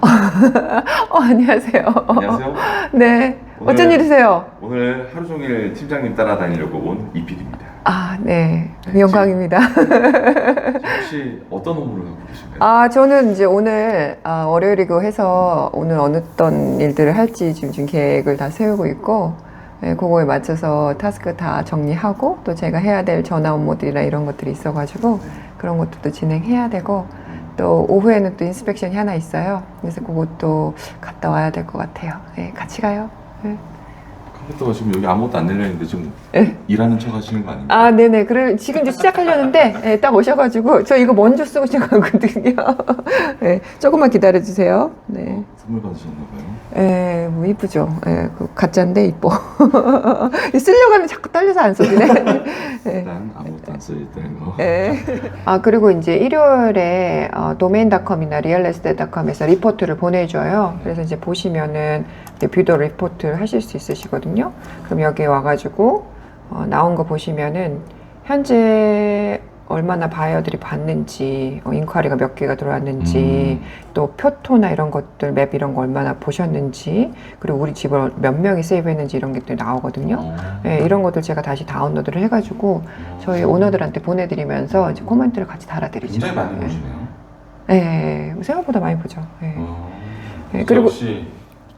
어, 안녕하세요. 안녕하세요. 네. 오늘- 어쩐 일이세요? 오늘 하루 종일 팀장님 따라다니려고 온 이필입니다. 아, 네. 네, 영광입니다. 혹시 어떤 업무를 하고 계신가요? 아, 저는 이제 오늘 아, 월요일이고 해서 오늘 어떤 일들을 할지 지금, 지금 계획을 다 세우고 있고, 네, 그거에 맞춰서 타스크 다 정리하고 또 제가 해야 될 전화 업무들이나 이런 것들이 있어가지고 그런 것도 진행해야 되고 또 오후에는 또 인스펙션이 하나 있어요. 그래서 그것도 갔다 와야 될 것 같아요. 네, 같이 가요. 네. 컴퓨터가 지금 여기 아무것도 안 열려있는데 지금 네. 일하는 척 하시는 거 아닌가요? 아, 네네. 그래, 지금 이제 시작하려는데, 예, 딱 오셔가지고, 저 이거 먼저 쓰고 시작하거든요. 네, 조금만 기다려주세요. 네. 선물 받으셨나 봐요. 예, 뭐, 이쁘죠. 예, 그 가짜인데 이뻐. 쓰려고 하면 자꾸 떨려서 안 써지네. 예. 일단 아무것도 안 써있다는 거. 예. 아, 그리고 이제 일요일에 어, 도메인닷컴이나 리얼에스테닷컴에서 리포트를 보내줘요. 그래서 이제 보시면은 이제 뷰더 리포트 하실 수 있으시거든요. 그럼 여기 와가지고 어, 나온 거 보시면은 현재 얼마나 바이어들이 봤는지, 어, 인ኳ리가 몇 개가 들어왔는지, 음. 또 표토나 이런 것들, 맵 이런 거 얼마나 보셨는지, 그리고 우리 집을 몇 명이 세이브했는지 이런 게또 나오거든요. 어. 네, 이런 것들 제가 다시 다운로드를 해가지고 저희 오너들한테 보내드리면서 이제 코멘트를 같이 달아드리죠. 굉장히 많이 네. 보시네요. 네, 생각보다 많이 보죠. 네. 어. 네, 그리고 역시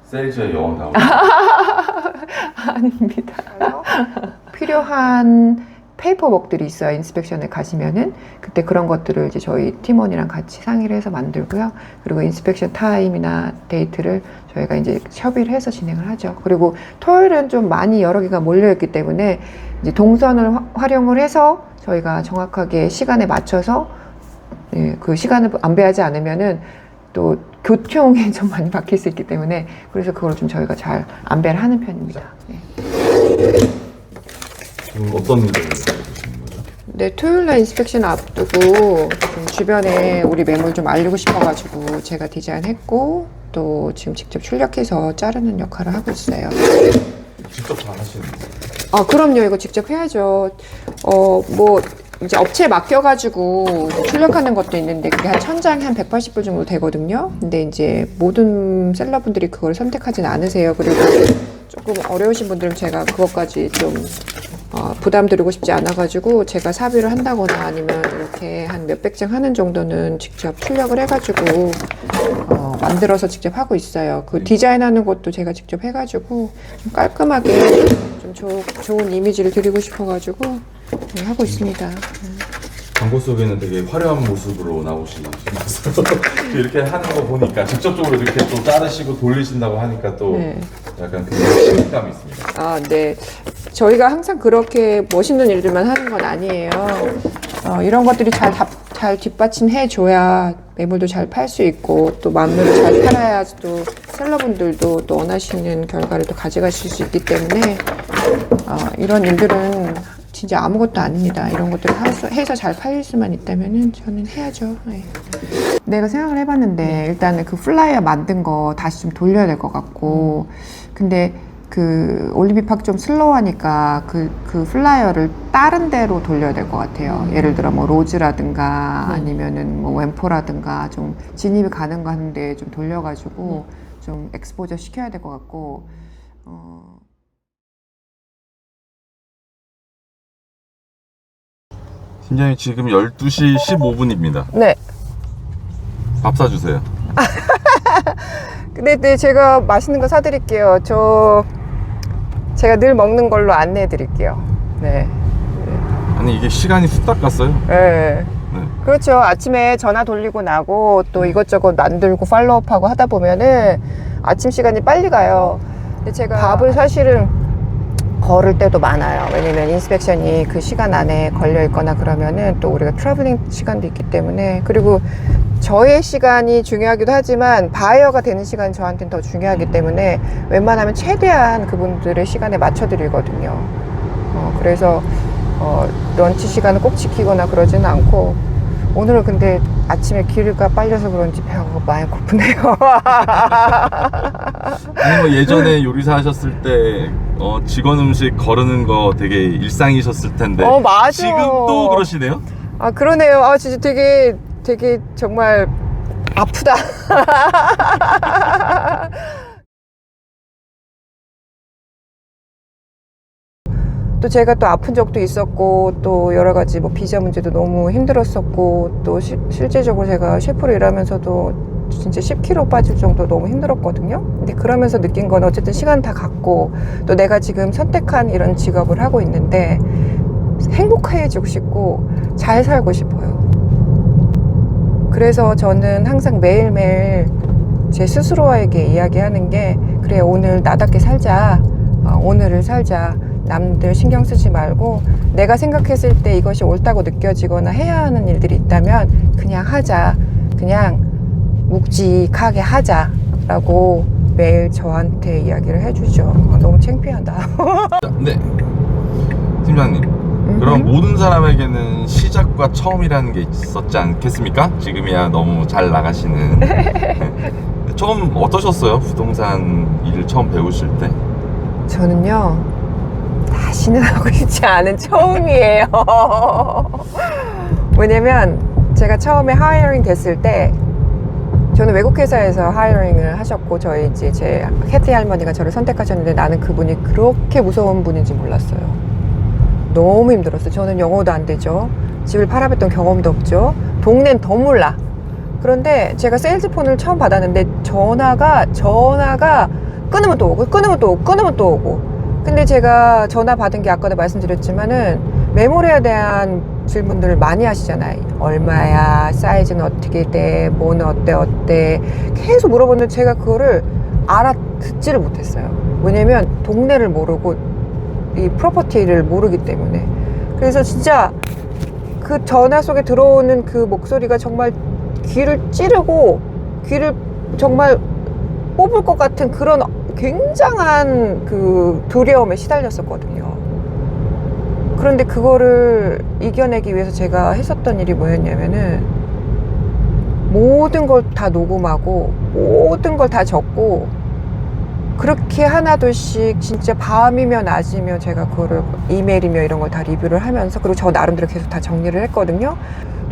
세일즈의 여왕다워. 아닙니다. 필요한 페이퍼웍들이 있어요. 인스펙션에 가시면은 그때 그런 것들을 이제 저희 팀원이랑 같이 상의를 해서 만들고요. 그리고 인스펙션 타임이나 데이트를 저희가 이제 협의를 해서 진행을 하죠. 그리고 토요일은 좀 많이 여러 개가 몰려 있기 때문에 이제 동선을 화- 활용을 해서 저희가 정확하게 시간에 맞춰서 예, 그 시간을 안배하지 않으면은 또 교통에 좀 많이 막힐 수 있기 때문에 그래서 그걸 좀 저희가 잘 안배를 하는 편입니다. 네. 지금 어떤 일을 계시는 거죠? 네, 토요일 날 인스펙션 앞두고 좀 주변에 우리 매물 좀 알리고 싶어가지고 제가 디자인했고 또 지금 직접 출력해서 자르는 역할을 하고 있어요. 직접 다 하시는 거예요? 아, 그럼요. 이거 직접 해야죠. 어, 뭐, 이제 업체에 맡겨가지고 출력하는 것도 있는데 그게 한 천장에 한 180불 정도 되거든요. 근데 이제 모든 셀러분들이 그걸 선택하진 않으세요. 그리고 조금 어려우신 분들은 제가 그것까지 좀 어, 부담 드리고 싶지 않아가지고 제가 사비를 한다거나 아니면 이렇게 한 몇백 장 하는 정도는 직접 출력을 해가지고 어, 만들어서 직접 하고 있어요. 그 디자인하는 것도 제가 직접 해가지고 좀 깔끔하게 좀 조- 좋은 이미지를 드리고 싶어가지고 네, 하고 있습니다. 광고 속에는 되게 화려한 모습으로 나오시면서 이렇게 하는 거 보니까 직접적으로 이렇게 또 자르시고 돌리신다고 하니까 또 네. 약간 굉장히 신감이 있습니다. 아, 네. 저희가 항상 그렇게 멋있는 일들만 하는 건 아니에요. 어, 이런 것들이 잘, 답- 잘 뒷받침해줘야 매물도 잘 팔 수 있고 또 만물을 잘 팔아야 또 셀러분들도 또 원하시는 결과를 또 가져가실 수 있기 때문에 어, 이런 일들은 진짜 아무것도 아닙니다. 이런 것들을 해서 잘 팔릴 수만 있다면 저는 해야죠. 네. 내가 생각을 해봤는데 일단은 그 플라이어 만든 거 다시 좀 돌려야 될 것 같고 근데 그 올리비팍 좀 슬로우하니까 그, 그 플라이어를 다른 데로 돌려야 될 것 같아요. 예를 들어 뭐 로즈라든가 아니면은 뭐 웸포라든가 좀 진입이 가능한데 좀 돌려가지고 좀 엑스포저 시켜야 될 것 같고 어, 팀장님 지금 12시 15분입니다. 네. 밥 사주세요. 근데 네, 제가 맛있는 거 사드릴게요. 저 제가 늘 먹는 걸로 안내해 드릴게요. 네. 아니 이게 시간이 후딱 갔어요. 네. 네. 그렇죠. 아침에 전화 돌리고 나고 또 이것저것 만들고 팔로우업하고 하다 보면은 아침 시간이 빨리 가요. 근데 제가 밥을 사실은 걸을 때도 많아요. 왜냐면 인스펙션이 그 시간 안에 걸려 있거나 그러면은 또 우리가 트래블링 시간도 있기 때문에 그리고 저의 시간이 중요하기도 하지만 바이어가 되는 시간이 저한테는 더 중요하기 때문에 웬만하면 최대한 그분들의 시간에 맞춰 드리거든요. 어, 그래서 어, 런치 시간을 꼭 지키거나 그러지는 않고 오늘은 근데 아침에 길가 빨려서 그런지 배가 많이 고프네요. 아니 뭐 예전에 요리사 하셨을 때 어, 직원 음식 거르는 거 되게 일상이셨을 텐데 어, 맞아. 지금 또 그러시네요? 아 그러네요. 아 진짜 되게 되게 정말 아프다. 또 제가 또 아픈 적도 있었고 또 여러 가지 뭐 비자 문제도 너무 힘들었었고 또 시- 실제적으로 제가 셰프로 일하면서도 진짜 10kg 빠질 정도 너무 힘들었거든요. 근데 그러면서 느낀 건 어쨌든 시간 다 갖고 또 내가 지금 선택한 이런 직업을 하고 있는데 행복해지고 싶고 잘 살고 싶어요. 그래서 저는 항상 매일매일 제 스스로에게 이야기하는 게 그래 오늘 나답게 살자 어, 오늘을 살자 남들 신경 쓰지 말고 내가 생각했을 때 이것이 옳다고 느껴지거나 해야 하는 일들이 있다면 그냥 하자 그냥 묵직하게 하자라고 매일 저한테 이야기를 해주죠 어, 너무 창피하다 네. 팀장님. 그럼 모든 사람에게는 시작과 처음이라는 게 있었지 않겠습니까? 지금이야 너무 잘 나가시는. 네. 처음 어떠셨어요? 부동산 일을 처음 배우실 때? 저는요 다시는 하고 싶지 않은 처음이에요. 왜냐면 제가 처음에 하이어링 됐을 때 저는 외국 회사에서 하이어링을 하셨고 저희 이제 제 캐티 할머니가 저를 선택하셨는데 나는 그분이 그렇게 무서운 분인지 몰랐어요. 너무 힘들었어요. 저는 영어도 안 되죠. 집을 팔아봤던 경험도 없죠. 동네는 더 몰라. 그런데 제가 세일즈폰을 처음 받았는데 전화가 전화가 끊으면 또 오고 끊으면 또 오고 끊으면 또 오고 근데 제가 전화 받은 게 아까도 말씀드렸지만은 메모리에 대한 질문들을 많이 하시잖아요. 얼마야 사이즈는 어떻게 돼 뭐는 어때 어때. 계속 물어보는데 제가 그거를 알아듣지를 못했어요. 왜냐면 동네를 모르고 이 프로퍼티를 모르기 때문에. 그래서 진짜 그 전화 속에 들어오는 그 목소리가 정말 귀를 찌르고 귀를 정말 뽑을 것 같은 그런 굉장한 그 두려움에 시달렸었거든요. 그런데 그거를 이겨내기 위해서 제가 했었던 일이 뭐였냐면은 모든 걸 다 녹음하고 모든 걸 다 적고 그렇게 하나둘씩 진짜 밤이며 낮이며 제가 그거를 이메일이며 이런 걸 다 리뷰를 하면서 그리고 저 나름대로 계속 다 정리를 했거든요.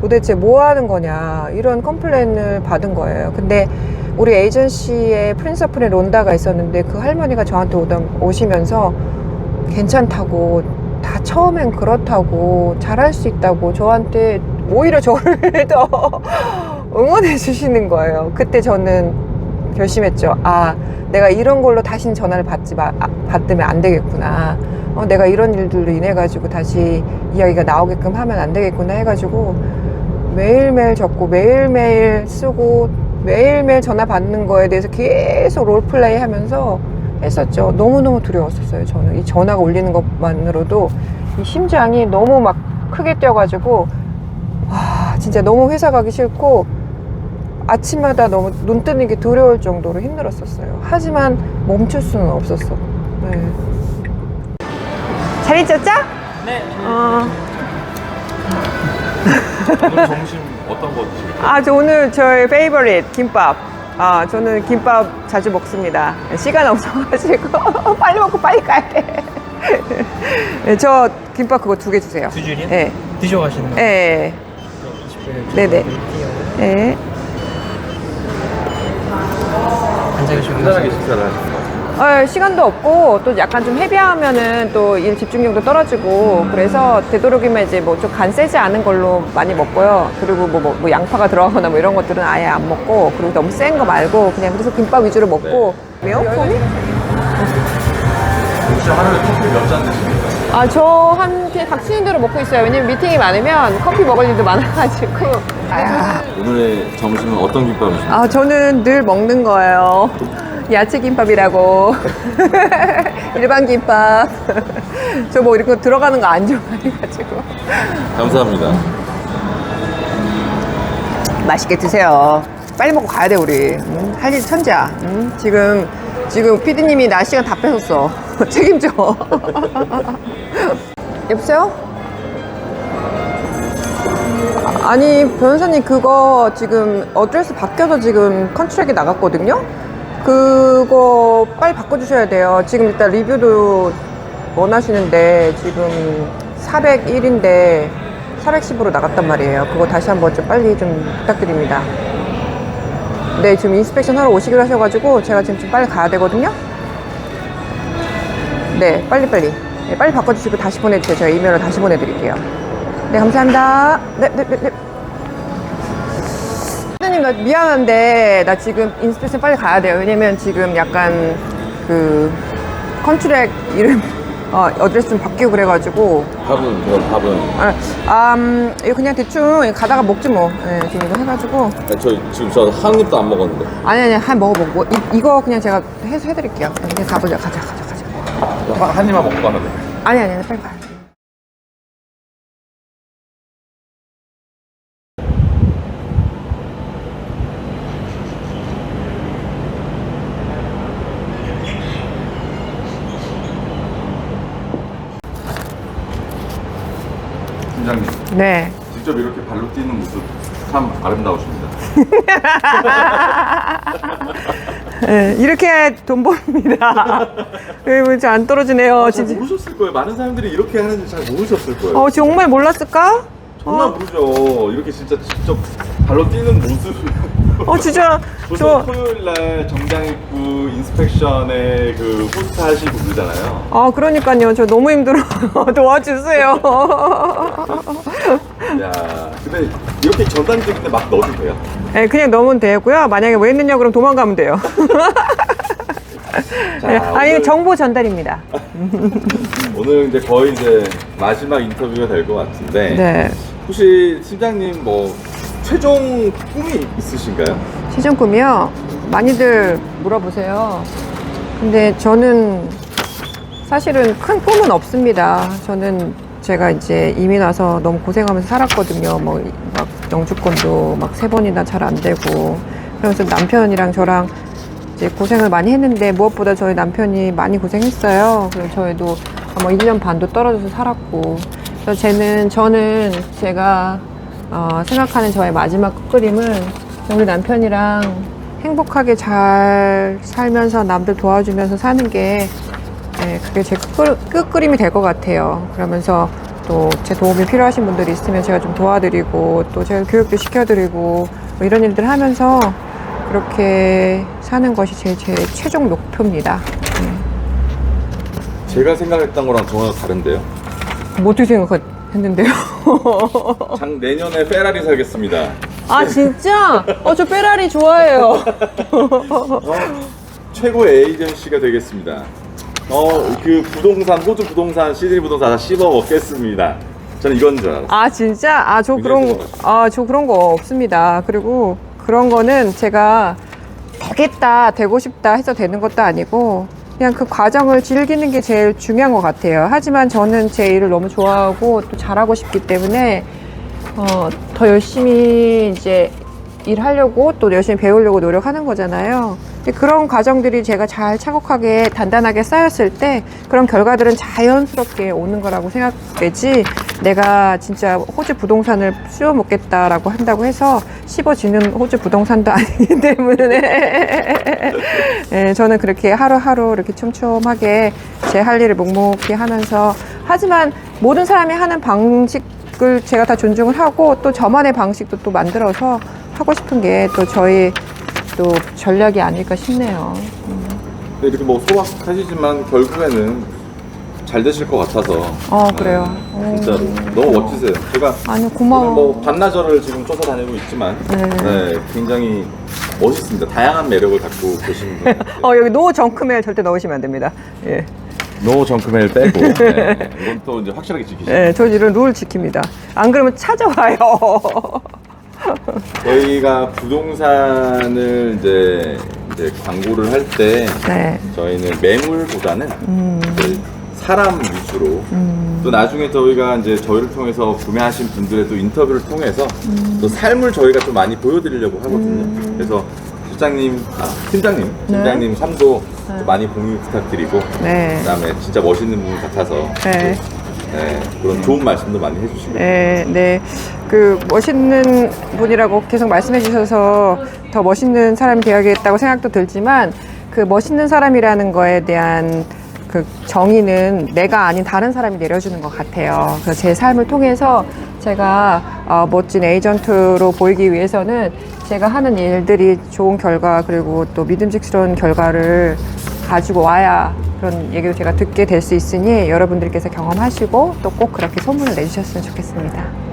도대체 뭐 하는 거냐 이런 컴플레인을 받은 거예요. 근데 우리 에이전시에 프린서플의 론다가 있었는데 그 할머니가 저한테 오던, 오시면서 괜찮다고 다 처음엔 그렇다고 잘할 수 있다고 저한테 오히려 저를 더 응원해 주시는 거예요. 그때 저는 결심했죠. 아, 내가 이런 걸로 다신 전화를 받지 마, 아, 받으면 안 되겠구나. 어, 내가 이런 일들로 인해 가지고 다시 이야기가 나오게끔 하면 안 되겠구나 해가지고 매일매일 적고 매일매일 쓰고 매일매일 전화 받는 거에 대해서 계속 롤플레이 하면서 했었죠. 너무너무 두려웠었어요. 저는 이 전화가 울리는 것만으로도 이 심장이 너무 막 크게 뛰어가지고 와 진짜 너무 회사 가기 싫고 아침마다 너무 눈 뜨는 게 두려울 정도로 힘들었었어요. 하지만 멈출 수는 없었어. 네. 잘 있었죠? 네. 어. 점심 어떤 거 드실까요? 아, 저 오늘 저의 페이버릿 김밥. 아, 저는 김밥 자주 먹습니다. 시간 없어가지고 빨리 먹고 빨리 가야 돼. 네, 저 김밥 그거 두 개 주세요. 두 줄이요? 네. 드셔가시는 거. 네. 20분 네네. 네. 앉아 계시고 간단하게 식사를 하시는 어, 시간도 없고 또 약간 좀 헤비하면은 또 일 집중력도 떨어지고 그래서 되도록이면 이제 뭐 좀 간 세지 않은 걸로 많이 먹고요. 그리고 뭐, 뭐, 뭐 양파가 들어가거나 뭐 이런 것들은 아예 안 먹고 그리고 너무 센 거 말고 그냥 그래서 김밥 위주로 먹고 왜요? 폼이? 혹시 하루에 커피 몇 잔 드십니까? 아, 저 한, 그냥 닥치는 대로 먹고 있어요. 왜냐면 미팅이 많으면 커피 먹을 일도 많아가지고. 아, 오늘의 점심은 어떤 김밥이십니까? 아, 저는 늘 먹는 거예요. 야채 김밥이라고. 일반 김밥. 저 뭐 이렇게 들어가는 거 안 좋아해가지고. 감사합니다. 맛있게 드세요. 빨리 먹고 가야 돼, 우리. 음, 할일 천재야. 음, 지금, 지금 피디님이 나 시간 다 뺏었어. 책임져. 여보세요? 아, 아니, 변호사님, 그거 지금 어드레스 바뀌어서 지금 컨트랙이 나갔거든요? 그거 빨리 바꿔주셔야 돼요. 지금 일단 리뷰도 원하시는데 지금 401인데 410으로 나갔단 말이에요. 그거 다시 한번 좀 빨리 좀 부탁드립니다. 네, 지금 인스펙션 하러 오시기로 하셔가지고 제가 지금 좀 빨리 가야 되거든요. 네, 빨리빨리. 네, 빨리 바꿔주시고 다시 보내주세요. 제가 이메일로 다시 보내드릴게요. 네, 감사합니다. 네, 네, 네, 네. 선생님, 나 미안한데, 나 지금 인스펙션 빨리 가야 돼요. 왜냐면 지금 약간 그 컨트랙 이름, 어, 어드레스 좀 바뀌고 그래가지고. 밥은 저 밥은 아, 음, 이거 그냥 대충 가다가 먹지 뭐. 네, 지금 이거 해가지고. 저 지금 저 한 입도 안 먹었는데 아니, 아니, 한 먹어보고. 이, 이거 그냥 제가 해서 해드릴게요. 네, 그냥 가보자. 가자, 가자, 가자. 한, 한 입만 먹고 가면 돼. 아니, 아니, 아니, 빨리 가. 팀장님 네. 직접 이렇게 발로 뛰는 모습 참 아름다우십니다. 네, 이렇게 돈 법니다. 왜, 안 떨어지네요, 잘 진짜. 모르셨을 거예요. 많은 사람들이 이렇게 하는지 잘 모르셨을 거예요. 어, 정말 몰랐을까? 정말 모르죠. 이렇게 진짜 직접 발로 뛰는 모습. 어, 진짜, 보통 저, 토요일 날 정장 입고 인스펙션에 그 호스트 하시고 그러잖아요. 아, 그러니까요. 저 너무 힘들어. 도와주세요. 야, 근데 이렇게 전단적인데 막 넣어도 돼요. 네, 그냥 넣으면 되고요. 만약에 왜 했느냐 그럼 도망가면 돼요. 자, 네, 아니, 오늘- 정보 전달입니다. 오늘 이제 거의 이제 마지막 인터뷰가 될 것 같은데 네. 혹시 팀장님 뭐 최종 꿈이 있으신가요? 시즌 꿈이요? 많이들 물어보세요. 근데 저는 사실은 큰 꿈은 없습니다. 저는 제가 이제 이민 와서 너무 고생하면서 살았거든요. 뭐, 막 영주권도 막 세 번이나 잘 안 되고. 그러면서 남편이랑 저랑 이제 고생을 많이 했는데 무엇보다 저희 남편이 많이 고생했어요. 그래서 저희도 아마 1년 반도 떨어져서 살았고. 그래서 쟤는, 저는 제가 어, 생각하는 저의 마지막 끝그림은 우리 남편이랑 행복하게 잘 살면서 남들 도와주면서 사는 게 예, 그게 제 끝, 끝그림이 될 것 같아요. 그러면서 또 제 도움이 필요하신 분들이 있으면 제가 좀 도와드리고 또 제가 교육도 시켜드리고 뭐 이런 일들 하면서 그렇게 사는 것이 제, 제 최종 목표입니다. 제가 생각했던 거랑 전혀 다른데요. 뭐 어떻게 생각 했는데요? 장 내년에 페라리 사겠습니다. 아 진짜? 어 저 페라리 좋아해요. 최고의 에이전시가 되겠습니다. 어, 그 부동산, 호주 부동산, 시드니 부동산 다 씹어 먹겠습니다. 저는 이건 줄 알았어요. 아 진짜? 아 저 그런 아 저 그런 거 없습니다. 그리고 그런 거는 제가 되겠다 되고 싶다 해서 되는 것도 아니고 그냥 그 과정을 즐기는 게 제일 중요한 것 같아요. 하지만 저는 제 일을 너무 좋아하고 또 잘하고 싶기 때문에 어, 더 열심히 이제 일하려고 또 열심히 배우려고 노력하는 거잖아요. 근데 그런 과정들이 제가 잘 차곡하게 단단하게 쌓였을 때 그런 결과들은 자연스럽게 오는 거라고 생각되지 내가 진짜 호주 부동산을 씌워 먹겠다라고 한다고 해서 씹어지는 호주 부동산도 아니기 때문에. 예, 저는 그렇게 하루하루 이렇게 촘촘하게 제 할 일을 묵묵히 하면서 하지만 모든 사람이 하는 방식을 제가 다 존중을 하고 또 저만의 방식도 또 만들어서 하고 싶은 게 또 저희 또 전략이 아닐까 싶네요. 근데 이렇게 뭐 소박하시지만 결국에는 잘 되실 것 같아서. 어, 그래요. 진짜로. 너무 멋지세요. 제가 아니 오늘 고마워. 뭐 반나절을 지금 쫓아다니고 있지만 네. 네, 굉장히 멋있습니다. 다양한 매력을 갖고 계시는 분. 어 여기 노 정크멜 절대 넣으시면 안 됩니다. 예, 노 정크멜 빼고 네, 이건 또 이제 확실하게 지키시죠. 예, 저 이런 룰 지킵니다. 안 그러면 찾아와요. 저희가 부동산을 이제, 이제 광고를 할 때 네. 저희는 매물보다는 음, 이제 사람 위주로 또 나중에 저희가 이제 저희를 통해서 구매하신 분들의 또 인터뷰를 통해서 음. 또 삶을 저희가 좀 많이 보여드리려고 하거든요. 그래서 실장님, 아, 팀장님, 팀장님 삶도 좀 많이 공유 부탁드리고 네. 그다음에 진짜 멋있는 분 같아서 네. 네, 그런 좋은 말씀도 많이 해주시고 네, 네. 그 멋있는 분이라고 계속 말씀해 주셔서 더 멋있는 사람이 되어야겠다고 생각도 들지만 그 멋있는 사람이라는 거에 대한 그 정의는 내가 아닌 다른 사람이 내려주는 것 같아요. 그래서 제 삶을 통해서 제가 어, 멋진 에이전트로 보이기 위해서는 제가 하는 일들이 좋은 결과 그리고 또 믿음직스러운 결과를 가지고 와야 그런 얘기도 제가 듣게 될 수 있으니 여러분들께서 경험하시고 또 꼭 그렇게 소문을 내주셨으면 좋겠습니다.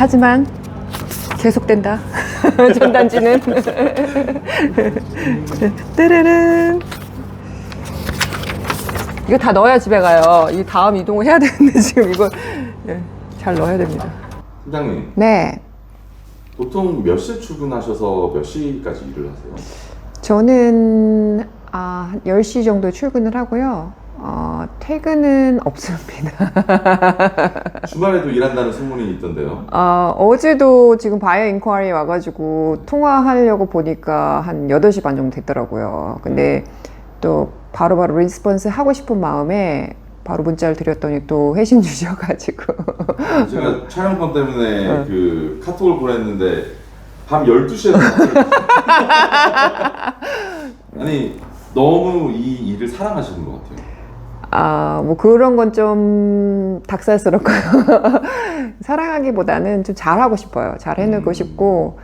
하지만 계속된다. 전단지는. 뜨르릉. 이거 다 넣어야 집에 가요. 이 다음 이동을 해야 되는데 지금 이걸 예, 잘 넣어야 됩니다. 팀장님, 네. 보통 몇 시에 출근하셔서 몇 시까지 일을 하세요? 저는 아, 한 10시 정도 출근을 하고요. 어, 퇴근은 없습니다. 주말에도 일한다는 소문이 있던데요. 어, 어제도 지금 바이어 인ኳ리 와가지고 통화하려고 보니까 한 8시 반 정도 됐더라고요. 근데 또 바로바로 리스폰스 하고 싶은 마음에 바로 문자를 드렸더니 또 회신 주셔가지고. 제가 촬영권 때문에 어. 그 카톡을 보냈는데 밤 12시에 아니 너무 이 일을 사랑하시는 것 같아요. 아, 뭐 그런 건 좀 닭살스럽고요. 사랑하기보다는 좀 잘하고 싶어요. 잘 해내고 음. 싶고,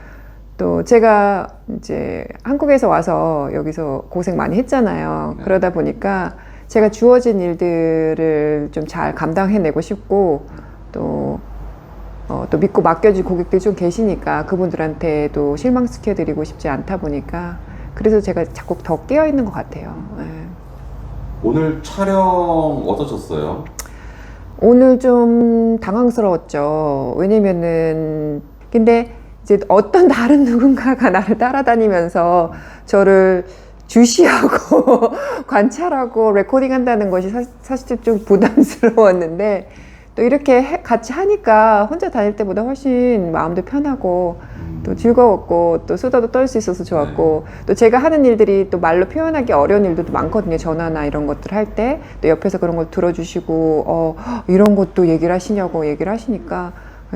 또 제가 이제 한국에서 와서 여기서 고생 많이 했잖아요. 네. 그러다 보니까 제가 주어진 일들을 좀 잘 감당해내고 싶고, 또, 어, 또 믿고 맡겨줄 고객들이 좀 계시니까 그분들한테도 실망시켜드리고 싶지 않다 보니까 그래서 제가 자꾸 더 깨어있는 것 같아요. 네. 오늘 촬영 어떠셨어요? 오늘 좀 당황스러웠죠. 왜냐면은, 근데 이제 어떤 다른 누군가가 나를 따라다니면서 저를 주시하고 관찰하고 레코딩 한다는 것이 사, 사실 좀 부담스러웠는데 또 이렇게 해- 같이 하니까 혼자 다닐 때보다 훨씬 마음도 편하고 음, 또 즐거웠고 또 수다도 떨 수 있어서 좋았고 또 제가 하는 일들이 또 말로 표현하기 어려운 일들도 많거든요. 전화나 이런 것들 할 때. 또 옆에서 그런 걸 들어주시고 어 이런 것도 얘기를 하시냐고 얘기를 하시니까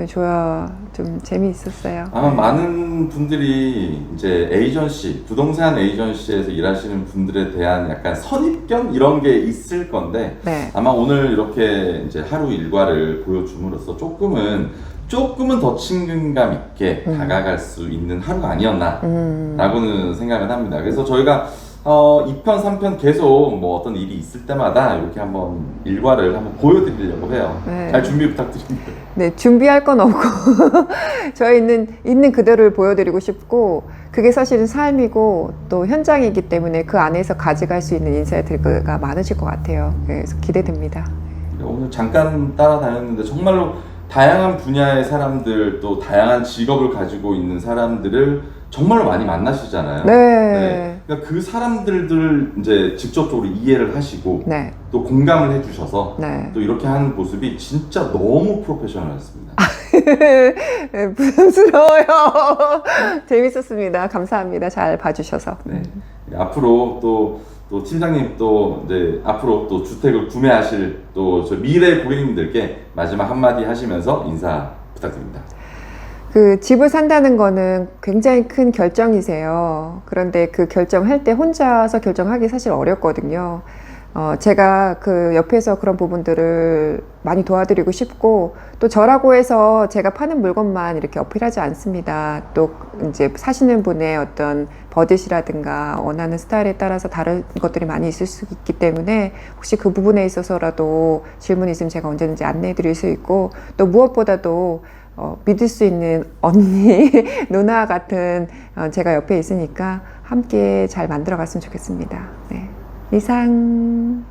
저야 좀 재미있었어요. 아마 많은 분들이 이제 에이전시, 부동산 에이전시에서 일하시는 분들에 대한 약간 선입견 이런 게 있을 건데 네. 아마 오늘 이렇게 이제 하루 일과를 보여줌으로써 조금은 조금은 더 친근감 있게 음. 다가갈 수 있는 하루가 아니었나 음. 라고는 생각을 합니다. 그래서 저희가 어, 2편, 3편 계속 뭐 어떤 일이 있을 때마다 이렇게 한번 일과를 한번 보여드리려고 해요. 네. 잘 준비 부탁드립니다. 네, 준비할 건 없고 저희는 있는 그대로를 보여드리고 싶고 그게 사실은 삶이고 또 현장이기 때문에 그 안에서 가져갈 수 있는 인사이트가 많으실 것 같아요. 그래서 기대됩니다. 오늘 잠깐 따라다녔는데 정말로 다양한 분야의 사람들 또 다양한 직업을 가지고 있는 사람들을 정말로 많이 만나시잖아요. 네. 그러니까 그 사람들을 이제 직접적으로 이해를 하시고 네. 또 공감을 해주셔서 네. 또 이렇게 하는 모습이 진짜 너무 프로페셔널했습니다. 네, 부담스러워요. 재밌었습니다. 감사합니다. 잘 봐주셔서. 네. 앞으로 또, 또 팀장님 또 이제 앞으로 또 주택을 구매하실 또 저 미래 고객님들께 마지막 한마디 하시면서 인사 부탁드립니다. 그 집을 산다는 거는 굉장히 큰 결정이세요. 그런데 그 결정할 때 혼자서 결정하기 사실 어렵거든요. 어, 제가 그 옆에서 그런 부분들을 많이 도와드리고 싶고 또 저라고 해서 제가 파는 물건만 이렇게 어필하지 않습니다. 또 이제 사시는 분의 어떤 버짓이라든가 원하는 스타일에 따라서 다른 것들이 많이 있을 수 있기 때문에 혹시 그 부분에 있어서라도 질문이 있으면 제가 언제든지 안내해 드릴 수 있고 또 무엇보다도 어, 믿을 수 있는 언니, 누나 같은 어, 제가 옆에 있으니까 함께 잘 만들어 갔으면 좋겠습니다. 네. 이상.